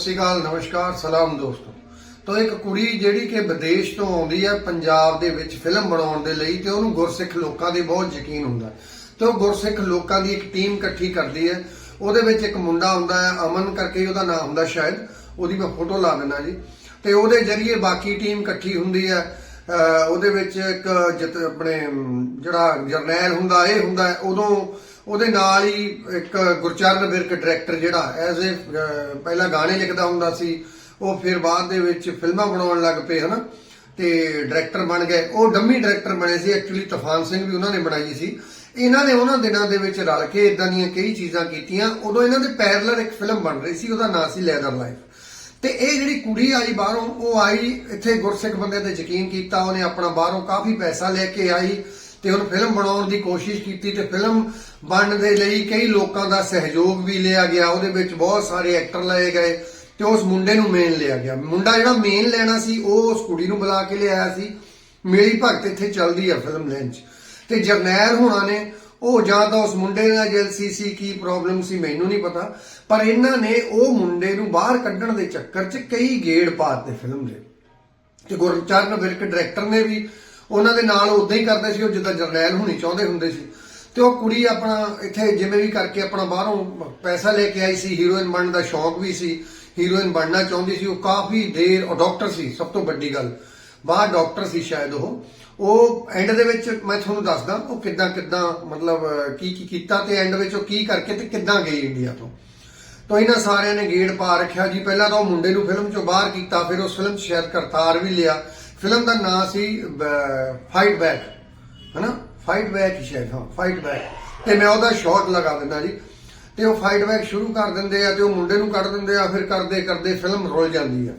ਸਤਿ ਸ਼੍ਰੀ ਅਕਾਲ ਨਮਸਕਾਰ, ਸਲਾਮ ਦੋਸਤੋ। ਤੋਂ ਇੱਕ ਕੁੜੀ ਜਿਹੜੀ ਕਿ ਵਿਦੇਸ਼ ਤੋਂ ਆਉਂਦੀ ਹੈ, ਪੰਜਾਬ ਦੇ ਵਿੱਚ ਫਿਲਮ ਬਣਾਉਣ ਦੇ ਲਈ, ਤੇ ਉਹਨੂੰ ਗੁਰਸਿੱਖ ਲੋਕਾਂ ਦੇ ਬਹੁਤ ਯਕੀਨ ਹੁੰਦਾ ਤੇ ਉਹ ਗੁਰਸਿੱਖ ਲੋਕਾਂ ਦੀ ਇੱਕ ਟੀਮ ਇਕੱਠੀ ਕਰਦੀ ਹੈ। ਉਹਦੇ ਵਿੱਚ ਇੱਕ ਮੁੰਡਾ ਹੁੰਦਾ ਹੈ, ਅਮਨ ਕਰਕੇ ਉਹਦਾ ਨਾਮ ਹੁੰਦਾ ਸ਼ਾਇਦ। ਉਹਦੀ ਮੈਂ ਫੋਟੋ ਲਾ ਦਿੰਦਾ ਜੀ। ਤੇ ਉਹਦੇ ਜਰੀਏ ਬਾਕੀ ਟੀਮ ਇਕੱਠੀ ਹੁੰਦੀ ਹੈ। ਉਹਦੇ ਵਿੱਚ ਇੱਕ ਜਿਤ ਆਪਣੇ, ਜਿਹੜਾ ਜਰਨੈਲ ਹੁੰਦਾ, ਇਹ ਹੁੰਦਾ ਉਦੋਂ ਉਹਦੇ ਨਾਲ ਹੀ ਇੱਕ ਗੁਰਚਰਨ ਵਿਰਕ ਡਾਇਰੈਕਟਰ ਜਿਹੜਾ ਐਜ਼ ਅ ਪਹਿਲਾਂ ਗਾਣੇ ਲਿਖਦਾ ਹੁੰਦਾ ਸੀ, ਉਹ ਫਿਰ ਬਾਅਦ ਦੇ ਵਿੱਚ ਫਿਲਮਾਂ ਬਣਾਉਣ ਲੱਗ ਪਏ, ਹਨਾ? ਤੇ ਡਾਇਰੈਕਟਰ ਬਣ ਗਏ। ਉਹ ਡੰਮੀ ਡਾਇਰੈਕਟਰ ਬਣੇ ਸੀ ਐਕਚੁਅਲੀ ਤੂਫਾਨ ਸਿੰਘ ਵੀ ਉਹਨਾਂ ਨੇ ਬਣਾਈ ਸੀ। ਇਹਨਾਂ ਨੇ ਉਹਨਾਂ ਦਿਨਾਂ ਦੇ ਵਿੱਚ ਰਲ ਕੇ ਇਦਾਂ ਦੀਆਂ ਕਈ ਚੀਜ਼ਾਂ ਕੀਤੀਆਂ। ਉਦੋਂ ਇਹਨਾਂ ਦੇ ਪੈਰਲਰ ਇੱਕ ਫਿਲਮ ਬਣ ਰਹੀ ਸੀ, ਉਹਦਾ ਨਾਂ ਸੀ ਲੈਦਰ ਲਾਈਫ ਤੇ ਇਹ ਜਿਹੜੀ ਕੁੜੀ ਆਈ ਬਾਹਰੋਂ, ਉਹ ਆਈ ਇੱਥੇ ਗੁਰਸਿੱਖ ਬੰਦੇ ਤੇ ਯਕੀਨ ਕੀਤਾ, ਉਹਨੇ ਆਪਣਾ ਬਾਹਰੋਂ ਕਾਫੀ ਪੈਸਾ ਲੈ ਕੇ ਆਈ। ਤੇ ਹੁਣ ਫਿਲਮ ਬਣਾਉਣ ਦੀ ਕੋਸ਼ਿਸ਼ ਕੀਤੀ ਤੇ ਫਿਲਮ ਬਣਨ ਦੇ ਲਈ ਕਈ ਲੋਕਾਂ ਦਾ ਸਹਿਯੋਗ ਵੀ ਲਿਆ ਗਿਆ। ਉਹਦੇ ਵਿੱਚ ਬਹੁਤ ਸਾਰੇ ਐਕਟਰ ਲਏ ਗਏ ਤੇ ਉਸ ਮੁੰਡੇ ਨੂੰ ਮੇਨ ਲਿਆ ਗਿਆ। ਮੁੰਡਾ ਜਿਹੜਾ ਮੇਨ ਲੈਣਾ ਸੀ, ਉਹ ਉਸ ਕੁੜੀ ਨੂੰ ਬੁਲਾ ਕੇ ਲਿਆਇਆ ਸੀ। ਮੇਰੀ ਭਗਤ ਇੱਥੇ ਚੱਲਦੀ ਆ ਫਿਲਮ ਲੈਣ 'ਚ। ਤੇ ਜਰਨੈਲ ਹੋਣਾ ਨੇ, ਉਹ ਜਾਂ ਤਾਂ ਉਸ ਮੁੰਡੇ ਨਾਲ ਜੈਲਸੀ ਸੀ ਕੀ ਪ੍ਰੋਬਲਮ ਸੀ, ਮੈਨੂੰ ਨਹੀਂ ਪਤਾ। ਪਰ ਇਹਨਾਂ ਨੇ ਉਹ ਮੁੰਡੇ ਨੂੰ ਬਾਹਰ ਕੱਢਣ ਦੇ ਚੱਕਰ 'ਚ ਕਈ ਗੇੜ ਪਾਤੇ ਫਿਲਮ ਦੇ। ਤੇ ਗੁਰਚਰਨ ਵਿਰਕ ਡਾਇਰੈਕਟਰ ਨੇ ਵੀ ਉਹਨਾਂ ਦੇ ਨਾਲ ਉਦਾਂ ਹੀ ਕਰਦੇ ਸੀ, ਉਹ ਜਿੱਦਾਂ ਜਰਨੈਲ ਹੋਣੀ ਚਾਹੁੰਦੇ ਹੁੰਦੇ ਸੀ। ਤੇ ਉਹ ਕੁੜੀ ਆਪਣਾ ਇੱਥੇ ਜਿਵੇਂ ਵੀ ਕਰਕੇ ਆਪਣਾ ਬਾਹਰੋਂ ਪੈਸਾ ਲੈ ਕੇ ਆਈ ਸੀ, ਹੀਰੋਇਨ ਬਣਨ ਦਾ ਸ਼ੌਂਕ ਵੀ ਸੀ, ਹੀਰੋਇਨ ਬਣਨਾ ਚਾਹੁੰਦੀ ਸੀ, ਉਹ ਕਾਫੀ ਦੇਰ, ਉਹ ਡਾਕਟਰ ਸੀ, ਸਭ ਤੋਂ ਵੱਡੀ ਗੱਲ। ਬਾਹਰ ਡਾਕਟਰ ਸੀ ਸ਼ਾਇਦ ਉਹ। ਉਹ ਐਂਡ ਦੇ ਵਿੱਚ ਮੈਂ ਤੁਹਾਨੂੰ ਦੱਸਦਾ, ਉਹ ਕਿੱਦਾਂ ਕਿੱਦਾਂ ਮਤਲਬ ਕੀ ਕੀ ਕੀਤਾ ਤੇ ਐਂਡ ਵਿੱਚ ਉਹ ਕੀ ਕਰਕੇ ਤੇ ਕਿੱਦਾਂ ਗਈ ਇੰਡੀਆ ਤੋਂ। ਤਾਂ ਇਹਨਾਂ ਸਾਰਿਆਂ ਨੇ ਗੇੜ ਪਾ ਰੱਖਿਆ ਜੀ। ਪਹਿਲਾਂ ਤਾਂ ਉਹ ਮੁੰਡੇ ਨੂੰ ਫਿਲਮ ਚੋਂ ਬਾਹਰ ਕੀਤਾ, ਫਿਰ ਉਸ ਫਿਲਮ 'ਚ ਸ਼ਾਇਦ ਕਰਤਾਰ ਵੀ ਲਿਆ। ਫਿਲਮ ਦਾ ਨਾਂ ਸੀ ਫਾਈਟ ਬੈਕ ਹਨਾ? ਫਾਈਟ ਬੈਕ ਸ਼ਾਇਦ, ਹਾਂ ਫਾਈਟ ਬੈਕ ਤੇ ਮੈਂ ਉਹਦਾ ਸ਼ਾਟ ਲਗਾ ਦਿੰਦਾ ਜੀ। ਤੇ ਉਹ ਫਾਈਟ ਬੈਕ ਸ਼ੁਰੂ ਕਰ ਦਿੰਦੇ ਆ ਤੇ ਉਹ ਮੁੰਡੇ ਨੂੰ ਕੱਢ ਦਿੰਦੇ ਆ, ਫਿਰ ਕਰਦੇ ਕਰਦੇ ਫਿਲਮ ਰੁਲ ਜਾਂਦੀ ਆ।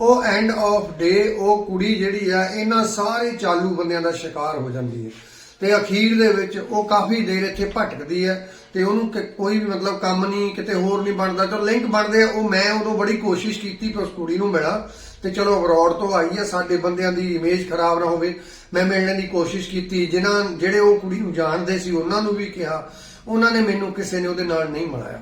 ਉਹ ਐਂਡ ਆਫ ਡੇ ਉਹ ਕੁੜੀ ਜਿਹੜੀ ਆ, ਇਹਨਾਂ ਸਾਰੇ ਚਾਲੂ ਬੰਦਿਆਂ ਦਾ ਸ਼ਿਕਾਰ ਹੋ ਜਾਂਦੀ ਹੈ ਤੇ ਅਖੀਰ ਦੇ ਵਿੱਚ ਉਹ ਕਾਫੀ ਦੇਰ ਇੱਥੇ ਭਟਕਦੀ ਹੈ ਤੇ ਉਹਨੂੰ ਕੋਈ ਵੀ ਮਤਲਬ ਕੰਮ ਨਹੀਂ, ਕਿਤੇ ਹੋਰ ਨਹੀਂ ਬਣਦਾ। ਤੇ ਲਿੰਕ ਬਣਦੇ ਆ, ਉਹ ਮੈਂ ਉਦੋਂ ਬੜੀ ਕੋਸ਼ਿਸ਼ ਕੀਤੀ ਕਿ ਉਸ ਕੁੜੀ ਨੂੰ ਮਿਲਾਂ ਤੇ ਚਲੋ ਅਬਰੋਡ ਤੋਂ ਆਈ ਹੈ, ਸਾਡੇ ਬੰਦਿਆਂ ਦੀ ਇਮੇਜ ਖਰਾਬ ਨਾ ਹੋਵੇ। ਮੈਂ ਮਿਲਣ ਦੀ ਕੋਸ਼ਿਸ਼ ਕੀਤੀ। ਜਿਨ੍ਹਾਂ, ਜਿਹੜੇ ਉਹ ਕੁੜੀ ਨੂੰ ਜਾਣਦੇ ਸੀ, ਉਹਨਾਂ ਨੂੰ ਵੀ ਕਿਹਾ। ਉਹਨਾਂ ਨੇ ਮੈਨੂੰ ਕਿਸੇ ਨੇ ਉਹਦੇ ਨਾਲ ਨਹੀਂ ਮਿਲਾਇਆ।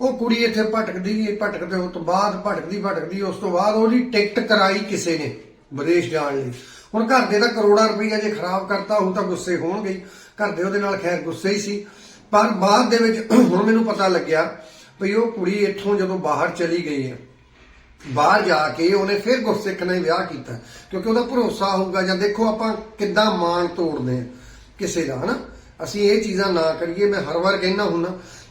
ਉਹ ਕੁੜੀ ਇੱਥੇ ਭਟਕਦੀ ਗਈ ਭਟਕਦੇ ਉਸ ਤੋਂ ਬਾਅਦ ਭਟਕਦੀ ਭਟਕਦੀ, ਉਸ ਤੋਂ ਬਾਅਦ ਉਹਦੀ ਟਿਕਟ ਕਰਾਈ ਕਿਸੇ ਨੇ ਵਿਦੇਸ਼ ਜਾਣ ਲਈ। ਹੁਣ ਘਰ ਦੇ ਤਾਂ ਕਰੋੜਾਂ ਰੁਪਈਆ ਜੇ ਖਰਾਬ ਕਰਤਾ ਉਹ ਤਾਂ ਗੁੱਸੇ ਹੋਣਗੇ ਘਰ ਦੇ ਉਹਦੇ ਨਾਲ ਖੈਰ ਗੁੱਸੇ ਹੀ ਸੀ। ਪਰ ਬਾਅਦ ਦੇ ਵਿੱਚ ਹੁਣ ਮੈਨੂੰ ਪਤਾ ਲੱਗਿਆ ਵੀ ਉਹ ਕੁੜੀ ਇੱਥੋਂ ਜਦੋਂ ਬਾਹਰ ਚਲੀ ਗਈ ਹੈ, ਬਾਹਰ ਜਾ ਕੇ ਉਹਨੇ ਫਿਰ ਗੁਰਸਿੱਖ ਨਾਲ ਵਿਆਹ ਕੀਤਾ। ਕਿਉਂਕਿ ਉਹਦਾ ਭਰੋਸਾ ਹੋਊਗਾ ਜਾਂ ਦੇਖੋ ਆਪਾਂ ਕਿੱਦਾਂ ਮਾਣ ਤੋੜਦੇ ਆ ਕਿਸੇ ਦਾ, ਹਨਾ? ਅਸੀਂ ਇਹ ਚੀਜ਼ਾਂ ਨਾ ਕਰੀਏ, ਮੈਂ ਹਰ ਵਾਰ ਕਹਿਣਾ ਹੁੰਨਾ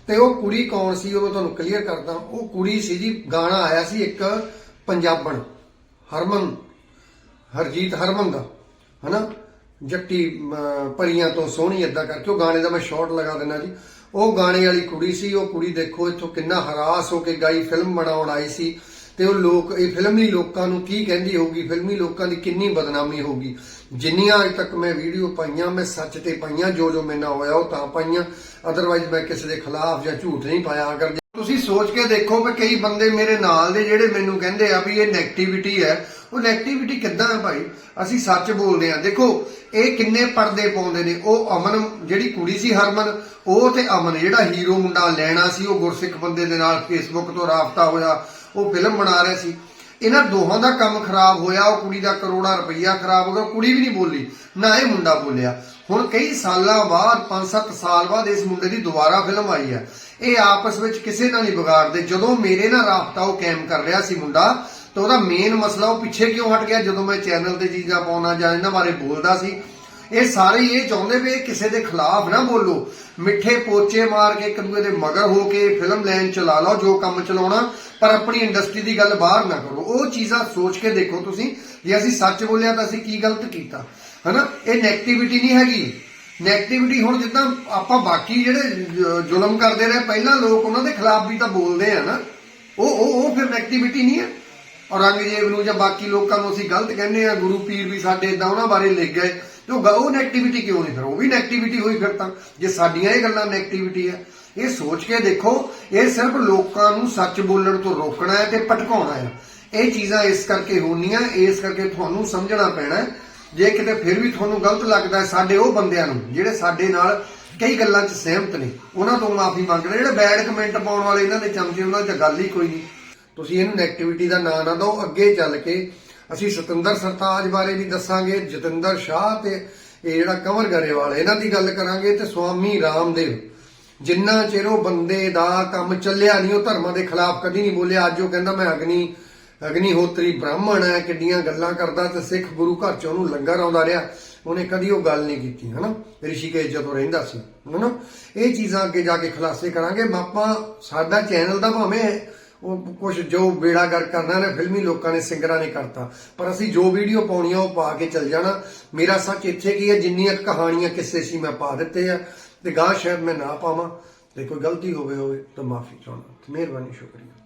ਤੇ ਉਹ ਕੁੜੀ ਕੌਣ ਸੀ? ਉਹ ਮੈਂ ਤੁਹਾਨੂੰ ਕਲੀਅਰ ਕਰਦਾ। ਉਹ ਕੁੜੀ ਸੀ ਜੀ, ਗਾਣਾ ਆਇਆ ਸੀ ਇੱਕ ਪੰਜਾਬਣ, ਹਰਮਨ। ਹਰਜੀਤ ਹਰਮਨ ਦਾ ਹਨਾ? ਜੱਟੀ ਪਰੀਆਂ ਤੋਂ ਸੋਹਣੀ ਏਦਾਂ ਕਰਕੇ, ਉਹ ਗਾਣੇ ਦਾ ਮੈਂ ਸ਼ਾਰਟ ਲਗਾ ਦਿੰਦਾ ਜੀ। ਉਹ ਗਾਣੇ ਵਾਲੀ ਕੁੜੀ ਸੀ, ਉਹ ਕੁੜੀ ਦੇਖੋ ਇੱਥੋਂ ਕਿੰਨਾ ਹਰਾਸ ਹੋ ਕੇ ਗਾਈ, ਫਿਲਮ ਬਣਾਉਣ ਆਈ ਸੀ। ਤੇ ਉਹ ਲੋਕ, ਇਹ ਫਿਲਮੀ ਲੋਕਾਂ ਨੂੰ ਕੀ ਕਹਿੰਦੀ ਹੋਊਗੀ? ਫਿਲਮੀ ਲੋਕਾਂ ਦੀ ਕਿੰਨੀ ਬਦਨਾਮੀ ਹੋਊਗੀ? ਜਿੰਨੀਆਂ ਅਜ ਤੱਕ ਮੈਂ ਵੀਡੀਓ ਪਾਈਆਂ, ਮੈਂ ਸੱਚ ਤੇ ਪਾਈਆਂ ਜੋ ਜੋ ਮੇਰੇ ਨਾਲ ਹੋਇਆ, ਉਹ ਤਾਂ ਪਾਈਆਂ। ਅਦਰਵਾਈਜ਼ ਮੈਂ ਕਿਸੇ ਦੇ ਖਿਲਾਫ ਜਾਂ ਝੂਠ ਨਹੀਂ ਪਾਇਆ, ਅਗਰ ਤੁਸੀਂ ਸੋਚ ਕੇ ਦੇਖੋ ਵੀ ਕਈ ਬੰਦੇ ਮੇਰੇ ਨਾਲ ਦੇ ਜਿਹੜੇ ਮੈਨੂੰ ਕਹਿੰਦੇ ਆ ਵੀ ਇਹ 네ਗੇਟਿਵਿਟੀ ਹੈ, ਉਹ 네ਗੇਟਿਵਿਟੀ ਕਿੱਦਾਂ ਹੈ ਭਾਈ? ਅਸੀਂ ਸੱਚ ਬੋਲਦੇ ਆ ਦੇਖੋ, ਇਹ ਕਿੰਨੇ ਪਰਦੇ ਪਾਉਂਦੇ ਨੇ। ਉਹ ਅਮਨ, ਜਿਹੜੀ ਕੁੜੀ ਸੀ ਹਰਮਨ, ਉਹ ਤੇ ਅਮਨ, ਜਿਹੜਾ ਹੀਰੋ ਮੁੰਡਾ ਲੈਣਾ ਸੀ, ਉਹ ਗੁਰਸਿੱਖ ਬੰਦੇ ਦੇ ਨਾਲ ਫੇਸਬੁੱਕ ਤੋਂ ਰਾਬਤਾ ਹੋਇਆ, ਉਹ ਫਿਲਮ ਬਣਾ ਰਹੇ ਸੀ। ਇਹਨਾਂ ਦੋਹਾਂ ਦਾ ਕੰਮ ਖਰਾਬ ਹੋਇਆ, ਉਹ ਕੁੜੀ ਦਾ ਕਰੋੜਾਂ ਰੁਪਈਆ ਖਰਾਬ ਹੋ ਗਿਆ ਕੁੜੀ ਵੀ ਨਹੀਂ ਬੋਲੀ, ਨਾ ਇਹ ਮੁੰਡਾ ਬੋਲਿਆ। ਹੁਣ ਕਈ ਸਾਲਾਂ ਬਾਅਦ 5-7 ਸਾਲ ਬਾਅਦ ਇਸ ਮੁੰਡੇ ਦੀ ਦੁਬਾਰਾ ਫਿਲਮ ਆਈ ਹੈ। ਇਹ ਆਪਸ ਵਿੱਚ ਕਿਸੇ ਨਾਲ ਨਹੀਂ ਵਿਗਾੜਦੇ। ਜਦੋਂ ਮੇਰੇ ਨਾਲ ਰਾਬਤਾ ਉਹ ਕਾਇਮ ਕਰ ਰਿਹਾ ਸੀ ਮੁੰਡਾ, ਤਾਂ ਉਹਦਾ ਮੇਨ ਮਸਲਾ ਉਹ ਪਿੱਛੇ ਕਿਉਂ ਹਟ ਗਿਆ? ਜਦੋਂ ਮੈਂ ਚੈਨਲ ਤੇ ਚੀਜ਼ਾਂ ਪਾਉਣਾ ਜਾਂ ਇਹਨਾਂ ਬਾਰੇ ਬੋਲਦਾ ਸੀ, ਇਹ ਸਾਰੇ ਇਹ ਚਾਹੁੰਦੇ ਵੀ ਕਿਸੇ ਦੇ ਖਿਲਾਫ ਨਾ ਬੋਲੋ। ਮਿੱਠੇ ਪੋਚੇ ਮਾਰ ਕੇ ਇੱਕ ਦੂਏ ਦੇ ਮਗਰ ਹੋ ਕੇ ਫਿਲਮ ਲਾਈਨ ਚਲਾ ਲਓ, ਜੋ ਕੰਮ ਚਲਾਉਣਾ, ਪਰ ਆਪਣੀ ਇੰਡਸਟਰੀ ਦੀ ਗੱਲ ਬਾਹਰ ਨਾ ਕਰੋ। ਉਹ ਚੀਜ਼ਾਂ ਸੋਚ ਕੇ ਦੇਖੋ ਤੁਸੀਂ, ਜੇ ਅਸੀਂ ਸੱਚ ਬੋਲਿਆ ਤਾਂ ਅਸੀਂ ਕੀ ਗਲਤ ਕੀਤਾ? ਹਨਾ? ਇਹ ਨੈਗੇਟਿਵਿਟੀ ਨਹੀਂ ਹੈਗੀ। ਨੈਗੇਟਿਵਿਟੀ ਹੁਣ ਜਿੱਦਾਂ ਆਪਾਂ ਬਾਕੀ ਜਿਹੜੇ ਜ਼ੁਲਮ ਕਰਦੇ ਰਹੇ, ਪਹਿਲਾਂ ਲੋਕ ਉਹਨਾਂ ਦੇ ਖਿਲਾਫ ਵੀ ਤਾਂ ਬੋਲਦੇ ਆ ਨਾ। ਉਹ ਉਹ ਉਹ ਫਿਰ ਨੈਗੇਟਿਵਿਟੀ ਨਹੀਂ ਹੈ ਔਰੰਗਜ਼ੇਬ ਨੂੰ ਜਾਂ ਬਾਕੀ ਲੋਕਾਂ ਨੂੰ ਅਸੀਂ ਗਲਤ ਕਹਿੰਦੇ ਆ, ਗੁਰੂ ਪੀਰ ਵੀ ਸਾਡੇ ਇਦਾਂ ਉਹਨਾਂ ਬਾਰੇ ਲਿਖ ਗਏ। ਜੋ ਉਹ ਨੈਗੇਟਿਵਿਟੀ ਕਿਉਂ ਨਹੀਂ ਫਿਰ? ਉਹ ਵੀ ਨੈਗੇਟਿਵਿਟੀ ਹੋਈ ਫਿਰ ਤਾਂ। ਜੇ ਸਾਡੀਆਂ ਇਹ ਗੱਲਾਂ ਨੈਗੇਟਿਵਿਟੀ ਆ, ਇਹ ਸੋਚ ਕੇ ਦੇਖੋ, ਇਹ ਸਿਰਫ ਲੋਕਾਂ ਨੂੰ ਸੱਚ ਬੋਲਣ ਤੋਂ ਰੋਕਣਾ ਹੈ ਤੇ ਭਟਕਾਉਣਾ ਹੈ। ਇਹ ਚੀਜ਼ਾਂ ਇਸ ਕਰਕੇ ਹੋਣੀਆਂ, ਇਸ ਕਰਕੇ ਤੁਹਾਨੂੰ ਸਮਝਣਾ ਪੈਣਾ ਹੈ। ਜੇ ਕਿਤੇ ਫਿਰ ਵੀ ਤੁਹਾਨੂੰ ਗਲਤ ਲੱਗਦਾ ਹੈ ਸਾਡੇ ਉਹ ਬੰਦਿਆਂ ਨੂੰ, ਜਿਹੜੇ ਸਾਡੇ ਨਾਲ ਕਈ ਗੱਲਾਂ 'ਚ ਸਹਿਮਤ ਨੇ, ਉਹਨਾਂ ਤੋਂ ਮਾਫੀ ਮੰਗਣਾ, ਜਿਹੜੇ ਬੈਡ ਕਮੈਂਟ ਪਾਉਣ ਵਾਲੇ ਇਹਨਾਂ ਦੇ ਚਮਚੇ, ਉਹਨਾਂ 'ਚ ਗੱਲ ਹੀ ਕੋਈ ਨਹੀਂ। ਤੁਸੀਂ ਇਹਨੂੰ ਨੈਗੇਟਿਵਿਟੀ ਦਾ ਨਾਂ ਨਾ ਦਿਓ, ਅੱਗੇ ਚੱਲ ਕੇ ਅਸੀਂ ਸਤਿੰਦਰ ਸਰਤਾਜ ਬਾਰੇ ਵੀ ਦੱਸਾਂਗੇ, ਜਤਿੰਦਰ ਸ਼ਾਹ ਤੇ ਇਹ ਜਿਹੜਾ ਕੰਵਰ ਗਰੇਵਾਲ, ਇਹਨਾਂ ਦੀ ਗੱਲ ਕਰਾਂਗੇ ਤੇ ਸਵਾਮੀ ਰਾਮਦੇਵ। ਜਿੰਨਾ ਚਿਰ ਉਹ ਬੰਦੇ ਦਾ ਕੰਮ ਚੱਲਿਆ ਨਹੀਂ, ਉਹ ਧਰਮਾਂ ਦੇ ਖਿਲਾਫ ਕਦੀ ਨਹੀਂ ਬੋਲਿਆ, ਅੱਜ ਉਹ ਕਹਿੰਦਾ ਮੈਂ ਅਗਨੀ ਅਗਨੀਹੋਤਰੀ ਬ੍ਰਾਹਮਣ ਹੈ, ਕਿੱਡੀਆਂ ਗੱਲਾਂ ਕਰਦਾ ਤੇ ਸਿੱਖ ਗੁਰੂ ਘਰ ਚ ਉਹਨੂੰ ਲੰਗਰ ਆਉਂਦਾ ਰਿਹਾ। ਉਹਨੇ ਕਦੀ ਉਹ ਗੱਲ ਨਹੀਂ ਕੀਤੀ, ਹਨਾ? ਰਿਸ਼ੀਕੇਸ਼ ਜਦੋਂ ਰਹਿੰਦਾ ਸੀ, ਹਨਾ? ਇਹ ਚੀਜ਼ਾਂ ਅੱਗੇ ਜਾ ਕੇ ਖੁਲਾਸੇ ਕਰਾਂਗੇ। ਮਾਪਾ ਸਾਡਾ ਚੈਨਲ ਦਾ ਭਾਵੇਂ ਉਹ ਕੁਝ ਜੋ ਬੇੜਾ ਗਰ ਕਰਨਾ ਨੇ ਫਿਲਮੀ ਲੋਕਾਂ ਨੇ, ਸਿੰਗਰਾਂ ਨੇ ਕਰਤਾ। ਪਰ ਅਸੀਂ ਜੋ ਵੀਡੀਓ ਪਾਉਣੀਆਂ, ਉਹ ਪਾ ਕੇ ਚੱਲ ਜਾਣਾ। ਮੇਰਾ ਸੱਚ ਇੱਥੇ ਕੀ ਹੈ, ਜਿੰਨੀਆਂ ਕਹਾਣੀਆਂ, ਕਿੱਸੇ ਸੀ ਮੈਂ ਪਾ ਦਿੱਤੇ ਆ। ਤੇ ਗਾਂ ਸ਼ਾਇਦ ਮੈਂ ਨਾ ਪਾਵਾਂ। ਤੇ ਕੋਈ ਗਲਤੀ ਹੋਵੇ ਹੋਵੇ ਤਾਂ ਮਾਫੀ ਚਾਹੁੰਦਾ। ਮਿਹਰਬਾਨੀ, ਸ਼ੁਕਰੀਆ।